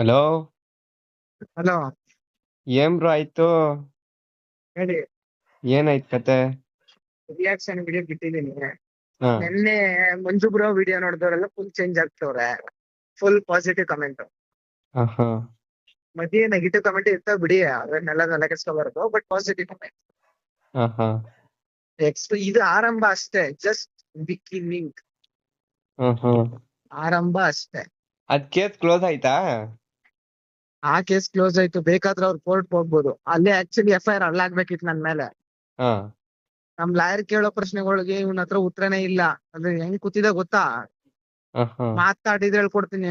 Hello? Hello? ಏನ್ bro ಆಯ್ತು? ಹೇಳಿ. ಏನಾಯ್ತು ಕತೆ? ರಿಯಾಕ್ಷನ್ ವಿಡಿಯೋ ಬಿಟ್ಟಿದ್ದೀನಿ. ಹಾ. ನಿನ್ನೆ ಮಂಜು ಬ್ರೋ ವಿಡಿಯೋ ನೋಡಿದವರೆಲ್ಲ ಫುಲ್ ಚೇಂಜ್ ಆಗ್ತವ್ರೆ. ಫುಲ್ ಪಾಸಿಟಿವ್ ಕಮೆಂಟ್ ಹಾ ಹಾ ಮಧ್ಯೆ ನೆಗೆಟಿವ್ ಕಮೆಂಟ್ ಇರ್ತಾವ ಬಿಡಿ ಅದನ್ನೆಲ್ಲ ತಲೆ ಕೆಡ್ಸ್ಕೊಬಾರ್ದು ಬಟ್ ಪಾಸಿಟಿವ್ ಕಮೆಂಟ್ ಹಾ ಹಾ ಎಕ್ಸ್ಪ್ ಇದು ಆರಂಭ ಅಷ್ಟೇ ಜಸ್ಟ್ ಬಿಗಿನಿಂಗ್ ಆಹಾ. ಆರಂಭ ಅಷ್ಟೇ. ಅದ್ ಕೇಸ್ ಕ್ಲೋಸ್ ಆಯ್ತಾ? ಆ ಕೇಸ್ ಕ್ಲೋಸ್ ಆಯ್ತು. ಬೇಕಾದ್ರೆ ಅವ್ರು ಕೋರ್ಟ್ ಹೋಗ್ಬೋದು. ಅಲ್ಲೇ ಆಕ್ಚುಲಿ ಎಫ್ ಐ ಆರ್ ಅಲ್ಲಾಗ್ಬೇಕಿತ್ತು ನನ್ ಮೇಲೆ. ಹಾ. ನಮ್ ಲಾಯರ್ ಕೇಳೋ ಪ್ರಶ್ನೆಗಳಿಗೆ ಇವನ್ ಹತ್ರ ಉತ್ತರನೇ ಇಲ್ಲ. ಅಂದ್ರೆ ಹೆಂಗ್ ಕೂತಿದ ಗೊತ್ತಾ? ಮಾತಾಡಿದ್ರೆ ಹೇಳ್ಕೊಡ್ತೀನಿ.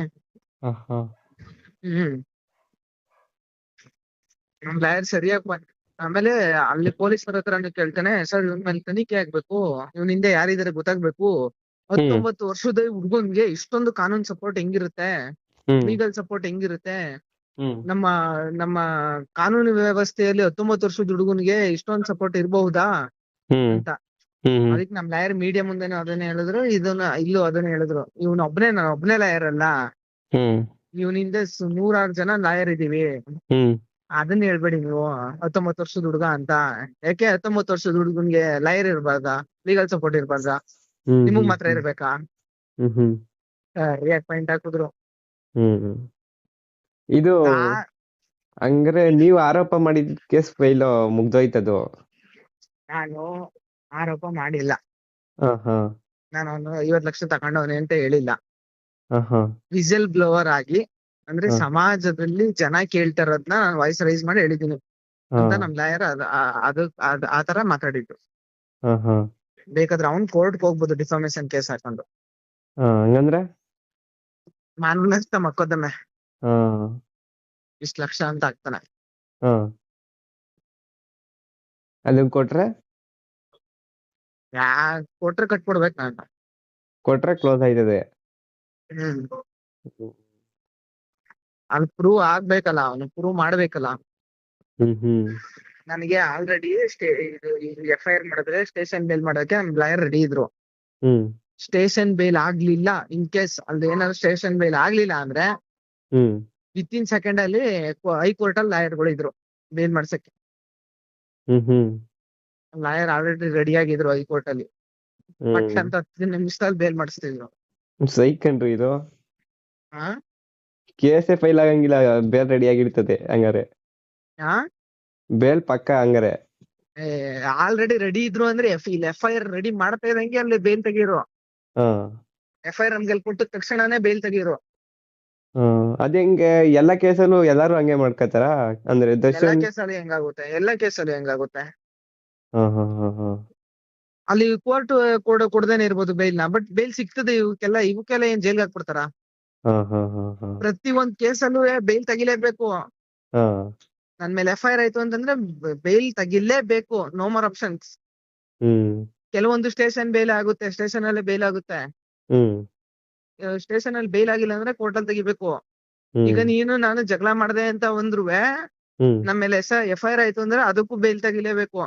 ಹ್ಮ್. ನಮ್ ಲಾಯರ್ ಸರಿಯಾಗಿ ಆಮೇಲೆ ಅಲ್ಲಿ ಪೊಲೀಸರ ಹತ್ರನು ಕೇಳ್ತಾನೆ ಸರ್ ಇವನ್ ಮೇಲೆ ತನಿಖೆ ಆಗ್ಬೇಕು. ಇವನ್ ಹಿಂದೆ ಯಾರಿದಾರೆ ಗೊತ್ತಾಗ್ಬೇಕು. ಹತ್ತೊಂಬತ್ತು ವರ್ಷದ ಹುಡುಗನ್ಗೆ ಇಷ್ಟೊಂದು ಕಾನೂನ್ ಸಪೋರ್ಟ್ ಹೆಂಗಿರುತ್ತೆ? ಹ್ಮ್. ಲೀಗಲ್ ಸಪೋರ್ಟ್ ಹೆಂಗಿರುತ್ತೆ? ನಮ್ಮ ನಮ್ಮ ಕಾನೂನು ವ್ಯವಸ್ಥೆಯಲ್ಲಿ ಹತ್ತೊಂಬತ್ತು ವರ್ಷದ ಹುಡುಗನ್ಗೆ ಇಷ್ಟೊಂದು ಸಪೋರ್ಟ್ ಇರಬಹುದಾ? ಅಂತ. ಅದಕ್ಕೆ ನಮ್ ಲಾಯರ್ ಮೀಡಿಯಾ ಮುಂದೆನೆ ಅದನ್ನ ಹೇಳಿದ್ರು ಇದನ್ನ ಇಲ್ಲೂ ಅದನ್ನ ಹೇಳಿದ್ರು. ಇವ್ನ ಒಬ್ನೇ ನಾನು ಒಬ್ನೇ ಲಾಯರ್ ಅಲ್ಲ. ಇವನಿಂದ ನೂರಾರು ಜನ ಲಾಯರ್ ಇದೀವಿ ಅದನ್ನ ಹೇಳ್ಬೇಡಿ ನೀವು ಹತ್ತೊಂಬತ್ತು ವರ್ಷದ ಹುಡುಗ ಅಂತ. ಯಾಕೆ ಹತ್ತೊಂಬತ್ತು ವರ್ಷದ ಹುಡುಗನ್ಗೆ ಲಾಯರ್ ಇರ್ಬಾರ್ದಾ? ಲೀಗಲ್ ಸಪೋರ್ಟ್ ಇರಬಾರ್ದ? ನಿಮಗ್ ಮಾತ್ರ ಇರ್ಬೇಕಾ? ಪಾಯಿಂಟ್ ಹಾಕಿದ್ರು. ಇದು ಹಂಗ್ರೆ ನೀವ್ ಆರೋಪ ಮಾಡಿದ ಕೇಸ್ ಫೈಲ್ ಮುಗ್ದೋಯ್ತದು. ನಾನು ಆರೋಪ ಮಾಡಿಲ್ಲ. ನಾನು ಅವನು ಐವತ್ ಲಕ್ಷ ತಗೊಂಡವನೆ ಅಂತ ಹೇಳಿಲ್ಲ. ವಿಸಲ್ ಬ್ಲೋವರ್ ಆಗಿ ಅಂದ್ರೆ ಸಮಾಜದಲ್ಲಿ ಜನ ಕೇಳ್ತಾ ಇರೋದ್ನ ನಾನು ವಾಯ್ಸ್ ರೈಸ್ ಮಾಡಿ ಹೇಳಿದ್ದೀನಿ ಅಂತ ನಮ್ ಲಾಯರ್ ಅದು ಆ- ಅದು ತರ ಮಾತಾಡಿದ್ದು. ಬೇಕಾದ್ರೆ ಅವ್ನ್ ಕೋರ್ಟ್ ಹೋಗ್ಬೋದು ಡಿಫಾಮೇಶನ್ ಕೇಸ್ ಹಾಕೊಂಡು. ಹಂಗಂದ್ರೆ? ಮಾನನಷ್ಟ ಮಕ್ಕೋದಮ್ಮೆ ಹಾ ಇಷ್ಟ್ ಲಕ್ಷ ಅಂತ ಆಗ್ತಾನೆ ಹಾ ಅದನ್ ಕೊಟ್ರೆ? ಯಾ ಕೊಟ್ರೆ ಕಟ್ಕೊಡ್ಬೇಕು ನಾನು. ಕೊಟ್ರೆ ಕ್ಲೋಸ್ ಆಯ್ತದೆ. ಹ್ಮ್. ಅಲ್ಲಿ ಪ್ರೂವ್ ಆಗ್ಬೇಕಲ್ಲ ಅವನು ಪ್ರೂವ್ ಮಾಡ್ಬೇಕಲ್ಲ. ಹ್ಮ್ ಹ್ಮ್ ನನಗೆ ಆಲ್ರೆಡಿ ಸ್ಟೇ ಇದು ಎಫ್ ಐ ಆರ್ ಮಾಡಿದ್ರೆ ಸ್ಟೇಷನ್ ಬೇಲ್ ಮಾಡೋಕೆ ನಮ್ ಲಾಯರ್ ರೆಡಿ ಇದ್ರು. ಹ್ಮ್. ಸ್ಟೇಷನ್ ಬೇಲ್ ಆಗ್ಲಿಲ್ಲ ಇನ್ ಕೇಸ್ ಅಲ್ಲಿ ಏನಾದ್ರು ಸ್ಟೇಷನ್ ಬೇಲ್ ಆಗ್ಲಿಲ್ಲ ಅಂದ್ರೆ ವಿತ್ ಇನ್ ಸೆಕೆಂಡ್ ಅಲ್ಲಿ ಹೈಕೋರ್ಟ್ ಅಲ್ಲಿ ಲಾಯರ್ಗಳು ಇದ್ರು ಬೇಲ್ ಮಾಡ್ಸಕ್ಕೆ. ಹ್ಮ್ ಹ್ಮ್. ಲಾಯರ್ ಆಲ್ರೆಡಿ ರೆಡಿ ಆಗಿದ್ರು ಹೈಕೋರ್ಟ್ ಅಲ್ಲಿ ಪಟ್ ಅಂತ ಹತ್ತು ನಿಮಿಷದಲ್ಲಿ ಬೇಲ್ ಮಾಡಿಸ್ತಿದ್ರು. ಸೈಕಂಡ್ರಿ ಇದು? ಕೇಸೇ ಫೈಲ್ ಆಗಂಗಿಲ್ಲ ಬೇಲ್ ರೆಡಿ ಆಗಿರ್ತದೆ ಹಂಗಾರೆ ಬೇಲ್ ಪಕ್ಕ ಹಂಗಾರೆ. ಆಲ್ರೆಡಿ ರೆಡಿ ಇದ್ರು ಅಂದ್ರೆ ಎಫ್ ಇಲ್ಲಿ ಎಫ್ ಐ ಆರ್ ರೆಡಿ ಮಾಡ್ತಾ ಇದ್ದಂಗೆ ಅಲ್ಲಿ ಬೇಲ್ ತೆಗೀರು. ಹಾ. ಎಫ್ ಐ ಆರ್ ನಮ್ಗೆ ಕೊಟ್ಟ ತಕ್ಷಣನೇ ಬೇಲ್ ತೆಗೀರು. ಹಾ ಅದ್ ಹೆಂಗೆ ಎಲ್ಲಾ ಕೇಸಲ್ಲೂ ಎಲ್ಲಾರು ಹಂಗೆ ಮಾಡ್ಕೊತಾರ? ಅಂದ್ರೆ ಎಲ್ಲ ದರ್ಶನ್ ಕೇಸಲ್ಲಿ ಹೆಂಗಾಗುತ್ತೆ? ಎಲ್ಲಾ ಕೇಸಲ್ಲಿ ಹೆಂಗಾಗುತ್ತೆ? ಹಾ ಹಾ ಹಾ ಹಾ. ಅಲ್ಲಿ ಕೋರ್ಟ್ ಕೊಡ ಕೊಡದೇನೆ ಇರ್ಬೋದು ಬೇಲ್ನ ಬಟ್ ಬೇಲ್ ಸಿಗ್ತದೆ ಇವಕ್ಕೆಲ್ಲ. ಇವಕ್ಕೆಲ್ಲ ಏನ್ ಜೈಲ್ಗೆ ಹಾಕ್ಬಿಡ್ತಾರ? ಹಾ ಹಾ ಹಾ ಹಾ. ಪ್ರತಿ ಒಂದ್ ಕೇಸಲ್ಲೂ ಬೇಲ್ ತೆಗಿಲೇಬೇಕು. ಹಾ. ನನ್ ಮೇಲೆ ಎಫ್ ಐ ಆರ್ ಆಯ್ತು ಅಂತಂದ್ರೆ bail ತೆಗಿಲೇಬೇಕು. No more options hmm. ಕೆಲವೊಂದು ಸ್ಟೇಷನ್ ಬೇಲ್ ಆಗುತ್ತೆ. ಸ್ಟೇಷನ್ ಅಲ್ಲೇ ಬೇಲ್ ಆಗುತ್ತೆ. ಹ್ಮ್. ಸ್ಟೇಷನ್ ಅಲ್ಲಿ ಬೇಲ್ ಆಗಿಲ್ಲ ಅಂದ್ರೆ ಕೋರ್ಟ್ ಅಲ್ಲಿ ತೆಗಿಬೇಕು. ಈಗ ನೀನು ನಾನು ಜಗಳ ಮಾಡ್ದೆ ಅಂತ ಒಂದ್ರುವೆ ಹ್ಮ್. ನಮ್ಮ ಮೇಲೆ ಎಸ್ ಎಫ್ ಐ ಆರ್ ಆಯ್ತು ಅಂದ್ರೆ ಅದಕ್ಕೂ ಬೇಲ್ ತೆಗಿಲೇಬೇಕು.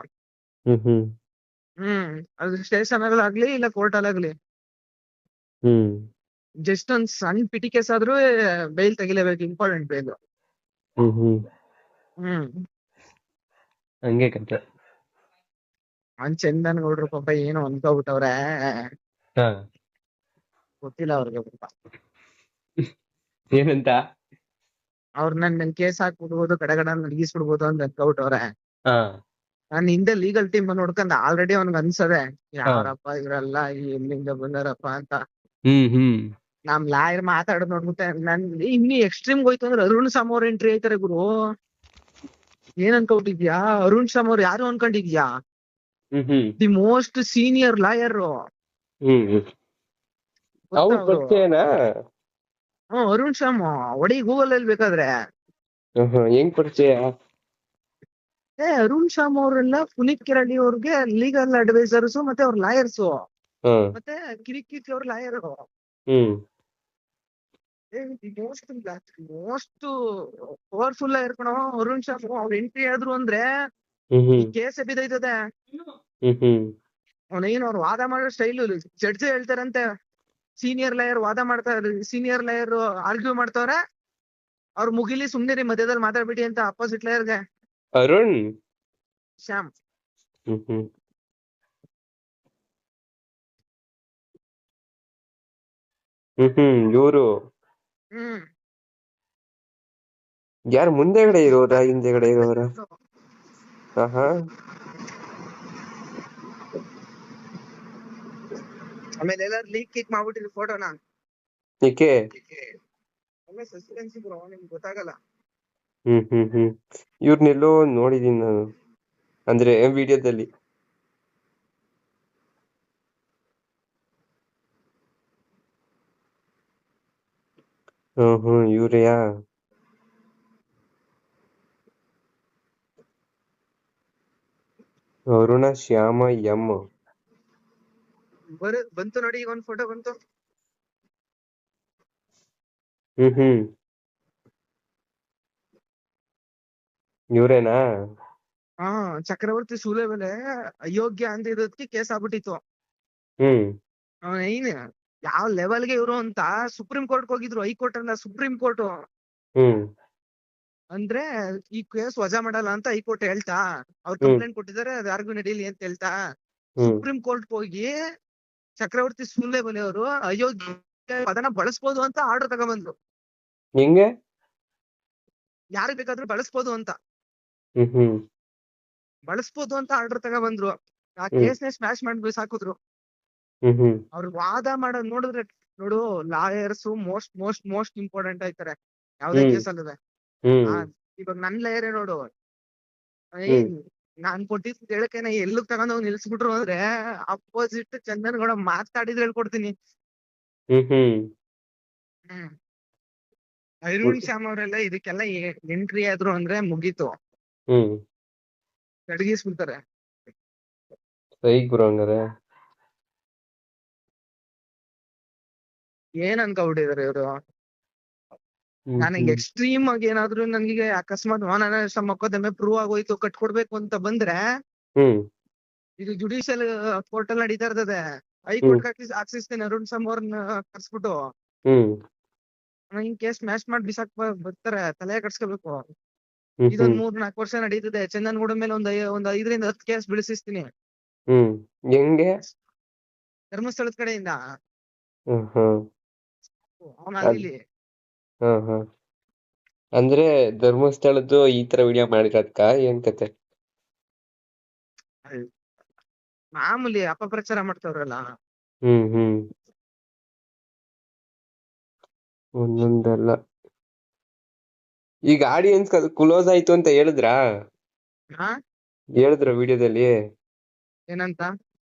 ಹ್ಮ್ ಅದು ಸ್ಟೇಷನ್ ಅಲ್ಲಿ ಆಗ್ಲಿ ಇಲ್ಲ ಕೋರ್ಟ್ ಅಲ್ಲಿ ಆಗ್ಲಿ. ಹ್ಮ್. ಜಸ್ಟ್ ಒಂದ್ ಸಣ್ಣ ಪಿಟಿ ಕೇಸ್ ಆದ್ರೂ ಬೇಲ್ ತೆಗಿಲೇಬೇಕು ಇಂಪಾರ್ಟೆಂಟ್ ಬೇಲ್ ಹ್ಮ್ ಹಂಗೆ ಕತೆ ಅವ್ನ್ ಚಂದನ್ ಗೌಡ್ರು ಪಾಪ ಏನೋ ಅನ್ಕೋಬಿಟ್ಟವ್ರೆ. ಗೊತ್ತಿಲ್ಲ ಅವ್ರಿಗೆ ಪಾಪ ಏನಂತ? ಅವ್ರ ನನ್ ನನ್ ಕೇಸ್ ಹಾಕ್ಬಿಡ್ಬೋದು ಕಡೆಗಡ ನಡಗಿಸ್ಬಿಡ್ಬೋದು ಅಂತ ಅನ್ಕೋಬಿಟ್ಟವ್ರೆ ಹಾ. ನಾನು ಹಿಂದೆ ಲೀಗಲ್ ಟೀಮ್ ನೋಡ್ಕೊಂಡ್ ಆಲ್ರೆಡಿ ಅವ್ನಿಗೆ ಅನ್ಸದೆ ಯಾರಪ್ಪ ಇವರೆಲ್ಲ ಎಲ್ಲಿಂದ ಬಂದಾರಪ್ಪ ಅಂತ. ಹ್ಮ್ ಹ್ಮ್. ನಮ್ ಲಾಯರ್ ಮಾತಾಡೋದ್ ನೋಡ್ಬಿಟ್ಟೆ ನನ್ ಇನ್ನು ಎಕ್ಸ್ಟ್ರೀಮ್ ಹೋಯ್ತು ಅಂದ್ರೆ ಅರುಣ್ ಸಾಮ್ ಅವ್ರ ಎಂಟ್ರಿ ಆಯ್ತಾರೆ ಗುರು. ಏನ್ ಅನ್ಕೊಂಡಿದ್ಯಾ ಅರುಣ್ ಸಾಮ್ ಅವ್ರು ಯಾರು ಅನ್ಕೊಂಡಿದ್ಯಾ? Hmm hmm. The most senior lawyer hmm hmm. ಅವ್ರ ಪರಿಚಯನಾ ಹ್ಮ್ ಅರುಣ್ ಶಾಮ್ ಒಡಿ ಗೂಗಲ್ ಅಲ್ಲಿ ಬೇಕಾದ್ರೆ. ಹೆಂಗ್ ಪರಿಚಯ? ಏ ಅರುಣ್ ಶಾಮ್ ಅವರೆಲ್ಲ ಪುನೀತ್ ಕಿರಾಡಿ ಅವ್ರಿಗೆ ಲೀಗಲ್ ಅಡ್ವೈಸರ್ಸ್ ಮತ್ತೆ ಅವ್ರ ಲಾಯರ್ಸ್ ಮತ್ತೆ ಕಿರಿಕಿರಿ ಅವ್ರ lawyer hmm. Most most powerful lawyer ಕಣೋ ಅರುಣ್ ಶಾಮ್ ಅವ್ರ ಎಂಟ್ರಿ ಆದ್ರು ಅಂದ್ರೆ ಕೇಸ್ ಹ್ಮ್ ಅವನೇನು ಅವ್ರು ವಾದ ಮಾಡೋ ಸ್ಟೈಲ್ ಜಡ್ಜ್ ಹೇಳ್ತಾರಂತೆ. ಸೀನಿಯರ್ ಲಾಯರ್ ವಾದ ಮಾಡ್ತಾರೆ ಸೀನಿಯರ್ ಲಾಯರ್ ಆರ್ಗ್ಯೂ ಮಾಡ್ತಾವ್ರೆ. ಅವ್ರ ಮುಗಿಲಿ ಸುಮ್ನೆ ರೀ ಮಧ್ಯದಲ್ಲಿ ಮಾತಾಡ್ಬಿಡಿ ಅಂತ ಅಪೋಸಿಟ್ ಲಯರ್ಗೆ ಅರುಣ್. ಶ್ಯಾಮ್. ಹ್ಮ್ ಇವ್ರು. ಹ್ಮ್. ಯಾರು ಮುಂದೆಗಡೆ ಇರೋರಾ ಹಿಂದೆಗಡೆ ಇರೋರಾ? ಆಮೇಲೆ ಎಲ್ಲಾರು ಲೀಕ್ ಕಿಕ್ ಮಾಡ್ಬಿಟ್ಟಿದ್ರು ಫೋಟೋನ ಏಕೆ? ಒಳ್ಳೆ ಸಸ್ಪೆನ್ಸ್ ಬ್ರೋ ನಿಮ್ಗೆ ಗೊತ್ತಾಗಲ್ಲ. ಹ್ಮ್ ಹ್ಮ್ ಹ್ಮ್. ಇವ್ರನ್ನೆಲ್ಲೋ ನೋಡಿದೀನಿ ನಾನು. ಅಂದ್ರೆ ವಿಡಿಯೋದಲ್ಲಿ. ಹ್ಮ್ ಹ್ಮ್ ಇವ್ರೆಯಾ ಅರುಣ ಶ್ಯಾಮ ಎಂ ಬರ ಬಂತು ನೋಡಿ ಈಗ ಒಂದ್ ಫೋಟೋ ಬಂತು. ಹ್ಮ್ ಹ್ಮ್. ಇವ್ರೇನಾ? ಹಾ ಚಕ್ರವರ್ತಿ ಸೂಲೆ ಮೇಲೆ ಅಯೋಗ್ಯ ಅಂತ ಇರೋದಕ್ಕೆ ಕೇಸ್ ಆಗ್ಬಿಟ್ಟಿತ್ತು. ಹ್ಮ್. ಏನ್ ಯಾವ ಲೆವೆಲ್ಗೆ ಇವರು ಅಂತ ಸುಪ್ರೀಂ ಕೋರ್ಟ್ ಹೋಗಿದ್ರು ಹೈಕೋರ್ಟ್ ಅಲ್ಲ ಸುಪ್ರೀಂ ಕೋರ್ಟ್ ಹ್ಮ್. ಅಂದ್ರೆ ಈ ಕೇಸ್ ವಜಾ ಮಾಡಲ್ಲ ಅಂತ ಹೈಕೋರ್ಟ್ ಹೇಳ್ತಾ ಅವ್ರು. ಕಂಪ್ಲೇಂಟ್ ಕೊಟ್ಟಿದ್ದಾರೆ ಅದು ಯಾರಿಗೂ ನಡೀಲಿ ಅಂತ ಹೇಳ್ತಾ ಹ್ಮ್. ಸುಪ್ರೀಂ ಕೋರ್ಟ್ ಹೋಗಿ ಚಕ್ರವರ್ತಿ ಸೂಲೆ ಅವರು ಅಯೋಗ್ಯ ಪದನ ಬಳಸ್ಬೋದು ಅಂತ ಆರ್ಡರ್ ತಗೊಂಡ್ಬಂದ್ರು ಹೆಂಗೆ? ಯಾರಿಗ್ ಬೇಕಾದ್ರೂ ಬಳಸ್ಬೋದು ಅಂತ. ಹ್ಮ್ ಬಳಸ್ಬೋದು ಅಂತ ಆರ್ಡರ್ ತಗೊಂಡ್ಬಂದ್ರು ಆ ಕೇಸ್ ಕೇಸ್ನೇ ಸ್ಮ್ಯಾಶ್ ಮಾಡಿ ಸಾಕಿದ್ರು. ಹ್ಮ್ ಅವ್ರ ಅವ್ರು ವಾದ ಮಾಡೋದ್ ನೋಡಿದ್ರೆ ನೋಡು lawyers most most most important ಆಯ್ತಾರೆ. ಯಾವ್ದೇ. ಕೇಸ್ ಅಲ್ಲದೆ ಇವಾಗ ನನ್ ಲೇಯರೇ ನೋಡು. ನಾನ್ ಕೊಟ್ಟಿದ್ ಹೇಳಕೆನ ತಗೊಂಡ್ ಹೋಗಿ ನಿಲ್ಸ್ಬಿಟ್ರು ಅಂದ್ರೆ ಅಪೋಸಿಟ್ ಚಂದನ್ ಗೌಡ ಮಾತಾಡಿದ್ರೆ ಹೇಳ್ಕೊಡ್ತೀನಿ. ಹ್ಮ್ ಹ್ಮ್. ಹ್ಮ್. ಅರುಣ್ ಶ್ಯಾಮ್ ಅವರೆಲ್ಲ ಇದಕ್ಕೆಲ್ಲ ಎಂಟ್ರಿ ಆದ್ರು ಅಂದ್ರೆ ಮುಗೀತು. ಹ್ಮ್. ಕಡಗಿಸ್ಬಿಡ್ತಾರೆ. ಸೈಕ್ ಬ್ರೋ ಹಂಗಾರೆ. ಏನ್ ಅನ್ಕೊಬಿಟ್ಟಿದಾರೆ ಇವ್ರು? ನನಗೆ ಎಕ್ಸ್ಟ್ರೀಮ್ ಆಗಿ ಏನಾದ್ರು ನನಗೆ ಅಕಸ್ಮಾತ್ ಮಾನನಷ್ಟ ಮೊಕದ್ದಮೆ ಪ್ರೂವ್ ಆಗೋಯ್ತು ಕಟ್ಕೊಡ್ಬೇಕು ಅಂತ ಬಂದ್ರೆ ಇದು ಜುಡಿಷಿಯಲ್ ಕೋರ್ಟ್ ಅಲ್ಲಿ ನಡೀತಾ ಇರ್ತದೆ. ಹೈಕೋರ್ಟ್ ಹಾಕ್ಸಿಸ್ತೇನೆ ಅರುಣ್ ಸಮ್ ಅವ್ರನ್ನ ಕರ್ಸ್ಬಿಟ್ಟು ಹಿಂಗ್ ಕೇಸ್ ಮ್ಯಾಚ್ ಮಾಡಿ ಬಿಸಾಕ್ ಬರ್ತಾರೆ ತಲೆ ಕಟ್ಸ್ಕೋಬೇಕು. ಇದೊಂದ್ ಮೂರ್ ನಾಲ್ಕು ವರ್ಷ ನಡೀತದೆ. ಚಂದನ್ಗೂಡ ಮೇಲೆ ಒಂದ್ ಒಂದ್ ಐದರಿಂದ ಹತ್ತು ಕೇಸ್ ಬಿಡಿಸಿಸ್ತೀನಿ ಹ್ಮ್. ಹೆಂಗೆ? ಧರ್ಮಸ್ಥಳದ ಕಡೆಯಿಂದ. ಹ್ಮ್ ಅವನಾಗಿಲ್ಲಿ ಹಾ ಹಾ. ಅಂದ್ರೆ ಧರ್ಮಸ್ಥಳದ್ದು ಈ ತರ ವಿಡಿಯೋ ಮಾಡಿರೋದ್ಕ ಏನ್ ಕತೆ? ಮಾಮೂಲಿ ಅಪಪ್ರಚಾರ ಮಾಡ್ತಾವ್ರಲ್ಲ? ಹ್ಮ್ ಹ್ಮ್. ಒಂದೊಂದಲ್ಲ. ಈಗ ಆಡಿಯನ್ಸ್ ಕ್ಲೋಸ್ ಆಯ್ತು ಅಂತ ಹೇಳಿದ್ರಾ? ಹಾ? ಹೇಳಿದ್ರ ವಿಡಿಯೋದಲ್ಲಿ ಏನಂತ?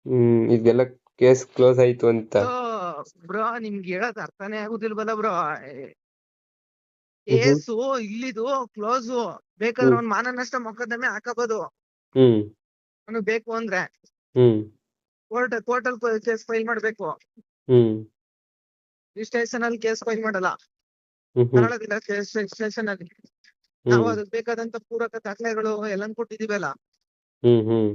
ಹ್ಮ್ ಇದೆಲ್ಲ ಕೇಸ್ ಕ್ಲೋಸ್ ಆಯ್ತು ಅಂತ. ಬ್ರೋ ನಿಮ್ಗೆ ಹೇಳೋದ್ ಅರ್ಥನೇ ಆಗುದಿಲ್ವಲ್ಲ ಬ್ರೋ? ಕೇಸು ಇಲ್ಲಿದು ಕ್ಲೋಸ್ ಬೇಕಾದ್ರೆ. ಅವ್ನ್ ಮಾನನಷ್ಟ ಮೊಕದ್ದಮೆ ಹಾಕಬಹುದು ಹ್ಮ್. ಅವ್ನಿಗೆ ಬೇಕು ಅಂದ್ರೆ ಹ್ಮ್. ಕೋರ್ಟ್ ಕೋರ್ಟ್ ಅಲ್ಲಿ ಕೇಸ್ ಫೈಲ್ ಮಾಡ್ಬೇಕು. ಹ್ಮ್. ಸ್ಟೇಷನ್ ಅಲ್ಲಿ ಕೇಸ್ ಫೈಲ್ ಮಾಡಲ್ಲ. ಮಾಡೋದಿಲ್ಲ ಹ್ಮ್. ಸ್ಟೇಷನ್ ಅಲ್ಲಿ ನಾವು ಹ್ಮ್. ಅದಕ್ಕೆ ಬೇಕಾದಂತ ಪೂರಕ ದಾಖಲೆಗಳು ಎಲ್ಲಾನು ಕೊಟ್ಟಿದೀವಲ್ಲ ಹ್ಮ್ ಹ್ಮ್.